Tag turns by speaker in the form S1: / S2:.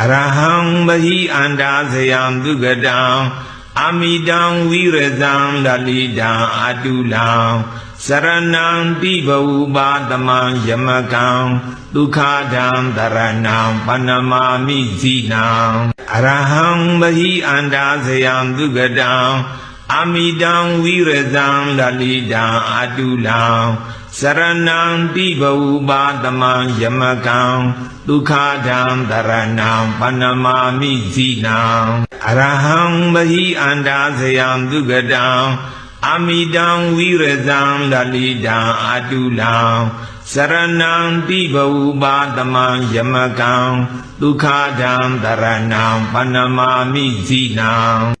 S1: အရဟံပဟိအန္တာဇယံဒုက္ကတံအမိတံဝိရဇံလလိတံအတုလံစရဏံတိဘဝပါတမံယမကံဒုက္ခဒံတရဏံပဏမာမိဇိနံအရဟံပဟိအန္တာဇယံဒုက္ကတံ အမိတံဝိရဇံလလိတံအတုလံစရဏံတိဘဝပါတမံယမကံဒုက္ခဒံတရဏံပဏမာမိဇိနံအရဟံပဟိအန္တာဇယံဒုက္ကတံအမိတံဝိရဇံလလိတံအတုလံစရဏံတိဘဝပါတမံယမကံဒုက္ခဒံတရဏံပဏမာမိဇိနံ